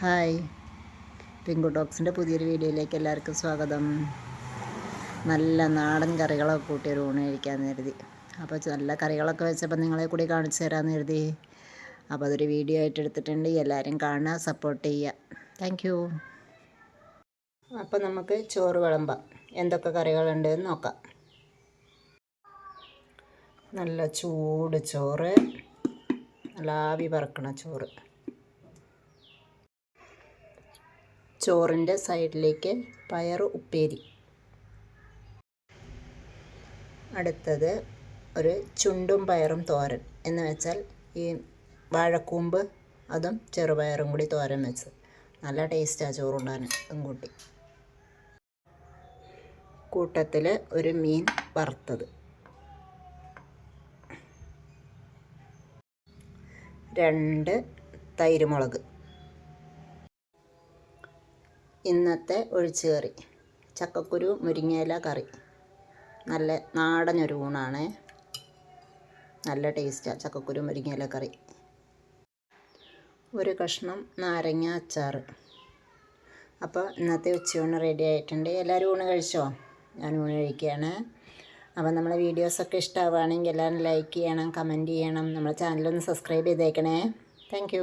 Hi. Pink ഡോക്സിന്റെ പുതിയൊരു വീഡിയോയിലേക്ക് എല്ലാവർക്കും സ്വാഗതം. നല്ല നാടൻ കറികളൊക്കെ കൂട്ടി ഒരു ഊണ് കഴിക്കാൻ കരുതി. അപ്പോൾ നല്ല കറികളൊക്കെ വെച്ചപ്പോൾ നിങ്ങളെ കൂടി കാണിച്ചു തരാമെന്ന് കരുതി. അപ്പോൾ അതൊരു വീഡിയോ ആയിട്ട് എടുത്തിട്ടുണ്ട്. എല്ലാവരും കാണുക സപ്പോർട്ട് ചെയ്യുക. താങ്ക് യു അപ്പോൾ നമുക്ക് ചോറ് വിളമ്പാം. എന്തൊക്കെ കറികളുണ്ട് എന്ന് നോക്കാം. നല്ല ചൂട് ചോറ്. നല്ല ആവി പറക്കണ ചോറ്. ചോറിന്റെ സൈഡിലേക്ക് പയർ ഉപ്പേരി. അടുത്തത് ഒരു ചുണ്ടും പയറും തോരൻ എന്ന് വെച്ചാൽ ഈ വാഴക്കൂമ്പ് അതും ചെറുപയറും കൂടി തോരൻ വെച്ച്. നല്ല ടേസ്റ്റാണ് ചോറുണ്ടാൻ അതും കൂട്ടി. കൂട്ടത്തിൽ ഒരു മീൻ വറുത്തത്. രണ്ട് തൈരുമുളക് ഇന്നത്തെ ഒഴിച്ചുകറി. ചക്കക്കുരു മുരിങ്ങയില കറി. നല്ല നാടൻ ഒരു ഊണാണ്. നല്ല ടേസ്റ്റാണ് ചക്കക്കുരു മുരിങ്ങയില കറി. ഒരു കഷ്ണം നാരങ്ങ അച്ചാർ അപ്പോൾ ഇന്നത്തെ ഉച്ചയൂണ് റെഡി ആയിട്ടുണ്ട്. എല്ലാവരും ഊണ് കഴിച്ചോ? ഞാൻ ഊണ് കഴിക്കുകയാണ്. അപ്പോൾ നമ്മളെ വീഡിയോസൊക്കെ ഇഷ്ടമാവുകയാണെങ്കിൽ എല്ലാവരും ലൈക്ക് ചെയ്യണം കമന്റ് ചെയ്യണം. നമ്മുടെ ചാനലൊന്ന് സബ്സ്ക്രൈബ് ചെയ്തേക്കണേ. താങ്ക്